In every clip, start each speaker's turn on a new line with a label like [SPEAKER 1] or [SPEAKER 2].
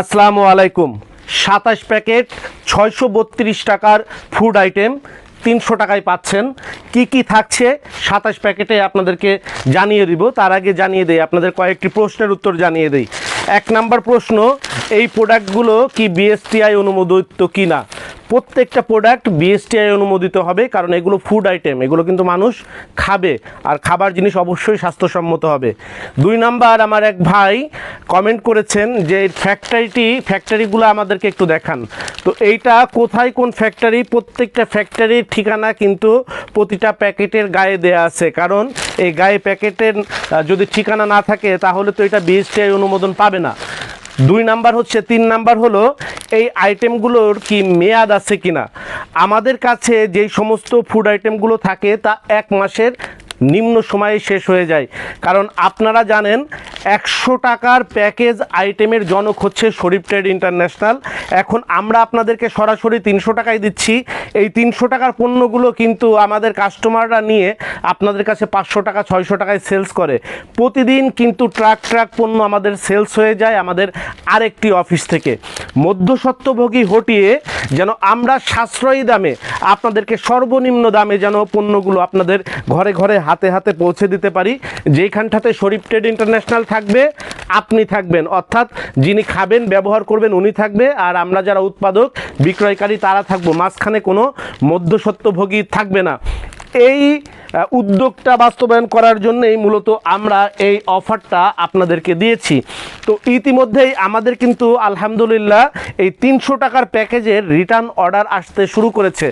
[SPEAKER 1] আসসালামু আলাইকুম। সাতাশ প্যাকেট ছয়শো বত্রিশ টাকার ফুড আইটেম তিনশো টাকায় পাচ্ছেন। কি কি থাকছে সাতাশ প্যাকেটে আপনাদেরকে জানিয়ে দিব। তার আগে জানিয়ে দেই, আপনাদের কয়েকটি প্রশ্নের উত্তর জানিয়ে দেই। এক নাম্বার প্রশ্ন, এই প্রোডাক্টগুলো কি বিএসটিআই অনুমোদিত কি না প্রত্যেকটা প্রোডাক্ট বিএসটিআই অনুমোদিত হবে, কারণ এগুলো ফুড আইটেম এগুলো কিন্তু মানুষ খাবে, আর খাবার জিনিস অবশ্যই স্বাস্থ্যসম্মত হবে। দুই নাম্বার, আমার এক ভাই কমেন্ট করেছেন যে ফ্যাক্টরিটি ফ্যাক্টরিগুলো আমাদেরকে একটু দেখান। তো এইটা কোথায় কোন ফ্যাক্টরি প্রত্যেকটা ফ্যাক্টরির ঠিকানা কিন্তু প্রতিটা প্যাকেটের গায়ে দেয়া আছে। কারণ এই গায়ে প্যাকেটের যদি ঠিকানা না থাকে, তাহলে তো এটা বিএসটিআই অনুমোদন পাবে না। দুই নাম্বার হচ্ছে, তিন নাম্বার হলো, এই আইটেমগুলোর কি মেয়াদ আছে কিনা? আমাদের কাছে যেই সমস্ত ফুড আইটেমগুলো থাকে, তা এক মাসের নিম্ন সময়ে শেষ হয়ে যায়। কারণ আপনারা জানেন, একশো টাকার প্যাকেজ আইটেমের জনক হচ্ছে শরীফ ট্রেড ইন্টারন্যাশনাল। এখন আমরা আপনাদেরকে সরাসরি তিনশো টাকায় দিচ্ছি। এই তিনশো টাকার পণ্যগুলো কিন্তু আমাদের কাস্টমাররা নিয়ে আপনাদের কাছে পাঁচশো টাকা, ছয়শো টাকায় সেলস করে। প্রতিদিন কিন্তু ট্রাক ট্রাক পণ্য আমাদের সেলস হয়ে যায় আমাদের আরেকটি অফিস থেকে। মধ্যস্বত্বভোগী হটিয়ে যেন আমরা সাশ্রয়ী দামে আপনাদেরকে সর্বনিম্ন দামে যেন পণ্যগুলো আপনাদের ঘরে ঘরে হাতে হাতে পৌঁছে দিতে পারি। যেইখানটাতে শরীফ ট্রেড ইন্টারন্যাশনাল থাকবে, আপনি থাকবেন। অর্থাৎ যিনি খাবেন, ব্যবহার করবেন, উনি থাকবে। আর আমরা যারা উৎপাদক, বিক্রয়কারী, তারা থাকব। মাঝখানে কোনো মধ্যসত্ত্বভোগী থাকবে না। এই উদ্যোগটা বাস্তবায়ন করার জন্যই মূলত আমরা এই অফারটা আপনাদেরকে দিয়েছি। তো ইতিমধ্যেই আমাদের কিন্তু আলহামদুলিল্লাহ এই তিনশো টাকার প্যাকেজের রিটার্ন অর্ডার আসতে শুরু করেছে।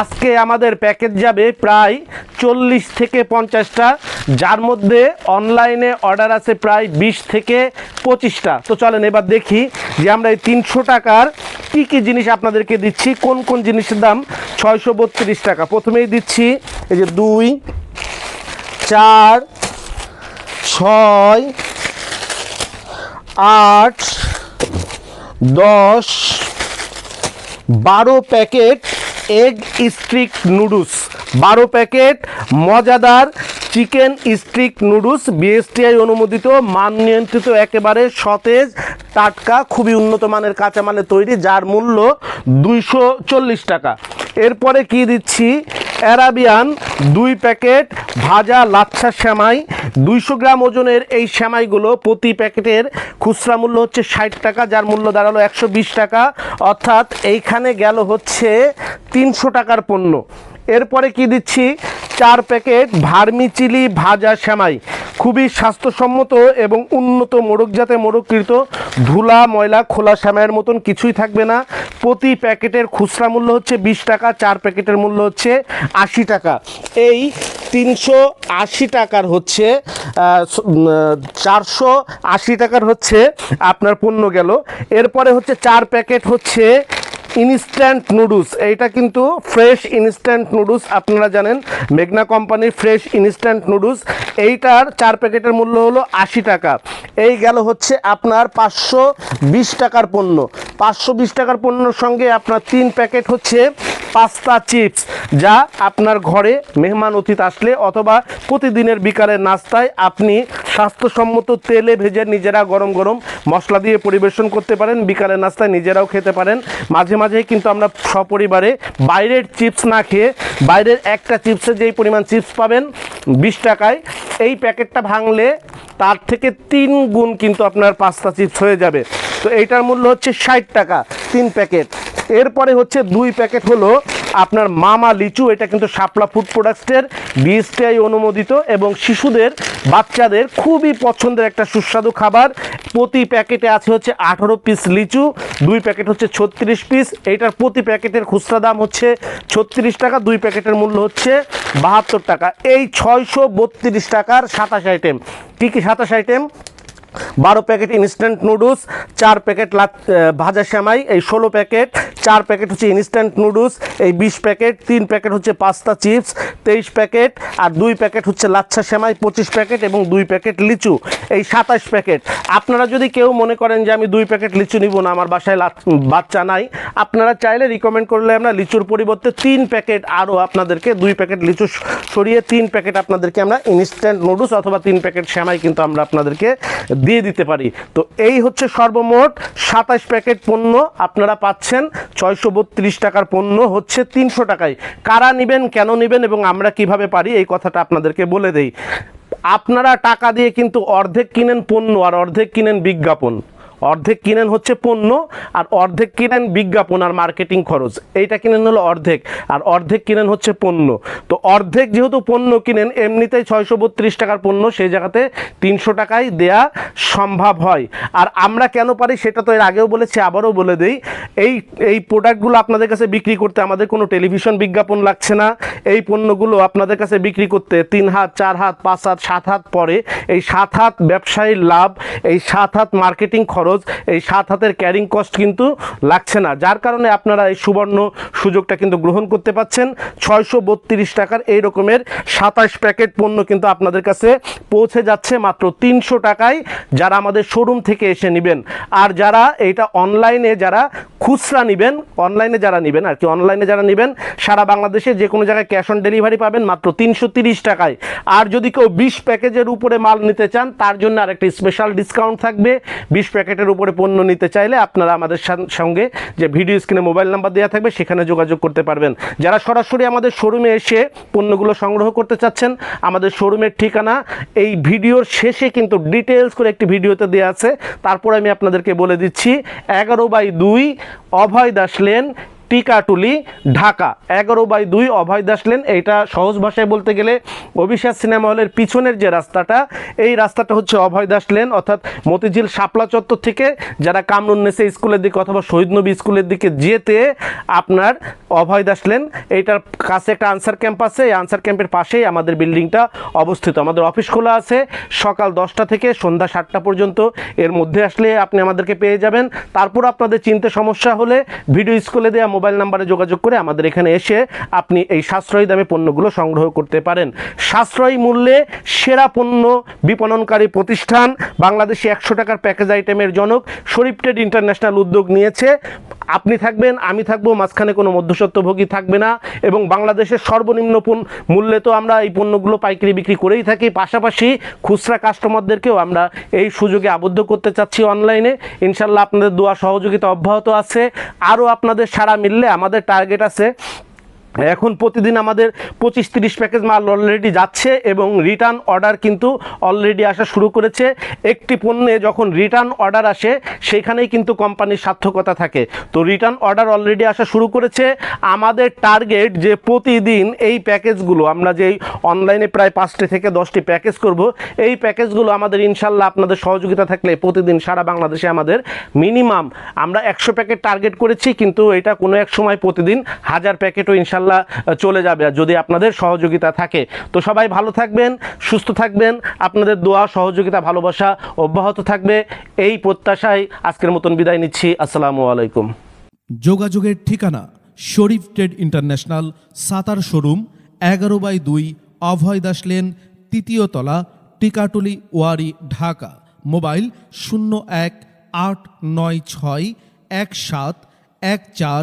[SPEAKER 1] আজকে আমাদের প্যাকেজ যাবে প্রায় চল্লিশ থেকে পঞ্চাশটা, যার মধ্যে অনলাইনে অর্ডার আছে প্রায় বিশ থেকে পঁচিশটা। তো চলেন এবার দেখি যে আমরা এই তিনশো টাকার কি কি জিনিস আপনাদেরকে দিচ্ছি? কোন কোন জিনিসের দাম? ছয়শো বত্রিশ টাকা। প্রথমেই দিচ্ছি, এই যে দুই, চার, ছয়, আট, দশ, বারো প্যাকেট এগ স্ট্রিক নুডলস। বারো প্যাকেট মজাদার চিকেন স্ট্রিক নুডলস, বিএসটিআই অনুমোদিত, মান নিয়ন্ত্রিত, একেবারে সতেজ, টাটকা, খুবই উন্নত মানের কাঁচামালে তৈরি, যার মূল্য দুইশো চল্লিশ টাকা। এরপরে কি দিচ্ছি? অ্যারাবিয়ান দুই প্যাকেট ভাজা লাচ্ছা শ্যামাই দুইশো গ্রাম ওজনের এই শ্যামাইগুলো প্রতি প্যাকেটের খুচরা মূল্য হচ্ছে ষাট টাকা, যার মূল্য দাঁড়াল একশো বিশ টাকা। অর্থাৎ এইখানে গেল হচ্ছে তিনশো টাকার পণ্য। এরপরে কি দিচ্ছি? চার প্যাকেট ভার্মি চিলি ভাজা শ্যামাই খুবই স্বাস্থ্যসম্মত এবং উন্নত মোড়কজাতে মোড়ককৃত ধুলা, ময়লা, খোলা শ্যামাইয়ের মতন কিছুই থাকবে না। প্রতি প্যাকেটের খুচরা মূল্য হচ্ছে বিশ টাকা, চার প্যাকেটের মূল্য হচ্ছে আশি টাকা। এই তিনশো আশি টাকার হচ্ছে চারশো আশি টাকার হচ্ছে আপনার পণ্য গেল। এরপরে হচ্ছে চার প্যাকেট হচ্ছে ইনস্ট্যান্ট নুডলস এইটা কিন্তু ফ্রেশ ইনস্ট্যান্ট নুডলস আপনারা জানেন। মেঘনা কোম্পানির ফ্রেশ ইনস্ট্যান্ট নুডলস এইটার চার প্যাকেটের মূল্য হলো আশি টাকা। এই গেল হচ্ছে আপনার পাঁচশো বিশ টাকার পণ্য। পাঁচশো বিশ টাকার পণ্যর সঙ্গে আপনার তিন প্যাকেট হচ্ছে পাস্তা চিপস, যা আপনার ঘরে মেহমান অতীত আসলে অথবা প্রতিদিনের বিকালের নাস্তায় আপনি স্বাস্থ্যসম্মত তেলে ভেজে নিজেরা গরম গরম মশলা দিয়ে পরিবেশন করতে পারেন, বিকালের নাস্তায় নিজেরাও খেতে পারেন। মাঝে মাঝে কিন্তু আমরা সপরিবারে বাইরের চিপস না খেয়ে বাইরের একটা চিপসে যেই পরিমাণ চিপস পাবেন, বিশ টাকায়, এই প্যাকেটটা ভাঙলে তার থেকে তিন গুণ কিন্তু আপনার পাস্তা চিপস হয়ে যাবে। তো এইটার মূল্য হচ্ছে ষাট টাকা, তিন প্যাকেট। এরপরে হচ্ছে দুই প্যাকেট হলো আপনার মামা লিচু, এটা কিন্তু শাপলা ফুড প্রোডাক্টসের বিএসটিআই অনুমোদিত এবং শিশুদের, বাচ্চাদের খুবই পছন্দের একটা সুস্বাদু খাবার। প্রতি প্যাকেটে আছে হচ্ছে আঠারো পিস লিচু, দুই প্যাকেট হচ্ছে ছত্রিশ পিস। এইটার প্রতি প্যাকেটের খুচরা দাম হচ্ছে ছত্রিশ টাকা, দুই প্যাকেটের মূল্য হচ্ছে বাহাত্তর টাকা। এই ছয়শো বত্রিশ টাকার সাতাশ আইটেম। কী কী সাতাশ আইটেম? বারো প্যাকেট ইনস্ট্যান্ট নুডলস চার প্যাকেট ভাজা শ্যামাই এই ষোলো প্যাকেট, চার প্যাকেট হচ্ছে ইনস্ট্যান্ট নুডলস এই বিশ প্যাকেট, তিন প্যাকেট হচ্ছে পাস্তা চিপস তেইশ প্যাকেট, আর দুই প্যাকেট হচ্ছে লাচ্ছা শ্যামাই পঁচিশ প্যাকেট এবং দুই প্যাকেট লিচু, এই সাতাশ প্যাকেট। আপনারা যদি কেউ মনে করেন যে আমি দুই প্যাকেট লিচু নিব না, আমার বাসায় বাচ্চা নাই, আপনারা চাইলে রিকমেন্ড করলে আমরা লিচুর পরিবর্তে তিন প্যাকেট আরও আপনাদেরকে দুই প্যাকেট লিচু সরিয়ে তিন প্যাকেট আপনাদেরকে আমরা ইনস্ট্যান্ট নুডলস অথবা তিন প্যাকেট শ্যামাই কিন্তু আমরা আপনাদেরকে দিয়ে দিতে পারি। তো এই হচ্ছে সর্বমোট সাতাশ প্যাকেট পণ্য আপনারা পাচ্ছেন। ছয়শো বত্রিশ টাকার পণ্য হচ্ছে তিনশো টাকায়। কারা নেবেন, কেন নেবেন এবং আমরা কীভাবে পারি, এই কথাটা আপনাদেরকে বলে দেই। আপনারা টাকা দিয়ে কিন্তু অর্ধেক কিনেন পণ্য আর অর্ধেক কিনেন বিজ্ঞাপন। অর্ধেক কিনেন হচ্ছে পণ্য আর অর্ধেক কিনেন বিজ্ঞাপন আর মার্কেটিং খরচ। এইটা কিনেন হলো অর্ধেক আর অর্ধেক কিনেন হচ্ছে পণ্য। তো অর্ধেক যেহেতু পণ্য কিনেন, এমনিতেই ছয়শো বত্রিশ টাকার পণ্য সেই জায়গাতে তিনশো টাকায় দেয়া সম্ভব হয়। আর আমরা কেন পারি সেটা তো এর আগেও বলেছি, আবারও বলে দিই। এই এই প্রোডাক্টগুলো আপনাদের কাছে বিক্রি করতে আমাদের কোনো টেলিভিশন বিজ্ঞাপন লাগছে না। এই পণ্যগুলো আপনাদের কাছে বিক্রি করতে তিন হাত, চার হাত, পাঁচ হাত, সাত হাত পরে। এই সাত হাত ব্যবসায়ীর লাভ, এই সাত হাত মার্কেটিং খরচ এই সাত হাতের ক্যারিং কস্ট কিন্তু লাগছে না। যার কারণে আপনারা এই সুবর্ণ সুযোগটা কিন্তু গ্রহণ করতে পাচ্ছেন। ছয়শো বত্রিশ টাকার এই রকমের সাতাশ প্যাকেট পণ্য কিন্তু আপনাদের কাছে পৌঁছে যাচ্ছে মাত্র তিনশো টাকায় যারা আমাদের শোরুম থেকে এসে নেবেন। আর যারা এইটা অনলাইনে যারা খুচরা নেবেন অনলাইনে যারা নেবেন, আর কি অনলাইনে যারা নেবেন, সারা বাংলাদেশে যে কোনো জায়গায় ক্যাশ অন ডেলিভারি পাবেন মাত্র তিনশো টাকায়। আর যদি কেউ বিশ প্যাকেজের উপরে মাল নিতে চান, তার জন্য আরেকটি স্পেশাল ডিসকাউন্ট থাকবে। বিশ প্যাকেটের উপরে পণ্য নিতে চাইলে আপনারা আমাদের সঙ্গে যে ভিডিও স্ক্রিনে মোবাইল নাম্বার দেওয়া থাকবে, সেখানে যোগাযোগ করতে পারবেন। যারা সরাসরি আমাদের শোরুমে এসে পণ্যগুলো সংগ্রহ করতে চাচ্ছেন, আমাদের শোরুমের ঠিকানা এই ভিডিওর শেষে কিন্তু ডিটেলস করে একটি ভিডিওতে দেওয়া আছে। তারপর আমি আপনাদেরকে বলে দিচ্ছি, এগারো বাই দুই অভয় দাস লেন টিকাটুলি, ঢাকা। এগারো বাই দুই অভয় দাস লেন, এইটা সহজ ভাষায় বলতে গেলে অভিশ্বাস সিনেমা হলের পিছনের যে রাস্তাটা, এই রাস্তাটা হচ্ছে অভয় দাস লেন, অর্থাৎ মতিঝিল শাপলা চত্বর থেকে যারা কামরুন্নেসে স্কুলের দিকে অথবা শহীদ স্কুলের দিকে যেতে আপনার অভয় দাস লেন, এইটার কাছে একটা আনসার ক্যাম্প আছে, এই আনসার ক্যাম্পের পাশেই আমাদের বিল্ডিংটা অবস্থিত। আমাদের অফিস খোলা আছে, সকাল দশটা থেকে সন্ধ্যা সাতটা পর্যন্ত। এর মধ্যে আসলে আপনি আমাদেরকে পেয়ে যাবেন। তারপর আপনাদের চিনতে সমস্যা হলে ভিডিও স্কুলে দেওয়া মোবাইল নাম্বারে যোগাযোগ করে আমাদের এখানে এসে আপনি এই সাশ্রয়ী দামে পণ্যগুলো সংগ্রহ করতে পারেন। সাশ্রয়ী মূল্যে সেরা পণ্য বিপণনকারী প্রতিষ্ঠান বাংলাদেশে একশো টাকার প্যাকেজ আইটেমের জনক শরীফ ট্রেড ইন্টারন্যাশনাল উদ্যোগ নিয়েছে। আপনি থাকবেন, আমি থাকব, মাঝখানে কোনো মধ্যস্বত্বভোগী থাকবে না এবং বাংলাদেশের সর্বনিম্ন মূল্যে তো আমরা এই পণ্যগুলো পাইকারি বিক্রি করেই থাকি। পাশাপাশি খুচরা কাস্টমারদেরকেও আমরা এই সুযোগে আবদ্ধ করতে চাচ্ছি অনলাইনে ইনশাল্লাহ আপনাদের দোয়া সহযোগিতা অব্যাহত আছে। আরও আপনাদের সারা মিললে আমাদের টার্গেট আছে। এখন প্রতিদিন আমাদের পঁচিশ তিরিশ প্যাকেজ মাল অলরেডি যাচ্ছে এবং রিটার্ন অর্ডার কিন্তু অলরেডি আসা শুরু করেছে। একটি পণ্যে যখন রিটার্ন অর্ডার আসে, সেখানেই কিন্তু কোম্পানির সার্থকতা থাকে। তো রিটার্ন অর্ডার অলরেডি আসা শুরু করেছে। আমাদের টার্গেট যে প্রতিদিন এই প্যাকেজগুলো, আমরা যেই অনলাইনে প্রায় পাঁচটি থেকে দশটি প্যাকেজ করব, এই প্যাকেজগুলো আমাদের ইনশাল্লাহ আপনাদের সহযোগিতা থাকলে প্রতিদিন সারা বাংলাদেশে আমাদের মিনিমাম আমরা একশো প্যাকেট টার্গেট করেছি, কিন্তু এটা কোনো এক সময় প্রতিদিন হাজার প্যাকেটও ইনশাল্লাহ চলে যাবে। আর যদি আপনাদের সহযোগিতা থাকে, তো সবাই ভালো থাকবেন, সুস্থ থাকবেন। আপনাদের দোয়া, সহযোগিতা, ভালোবাসা অব্যাহত থাকবে। এই প্রত্যাশায় আজকের মতন বিদায় নিচ্ছি। আসসালামু আলাইকুম।
[SPEAKER 2] যোগাযোগের ঠিকানা, শরীফ ট্রেড ইন্টারন্যাশনাল, সাতার শোরুম, এগারো বাই দুই, অভয় দাস লেন, তৃতীয় তলা, টিকাটুলি, ওয়ারি, ঢাকা। মোবাইল শূন্য এক আট নয় ছয় এক সাত এক চার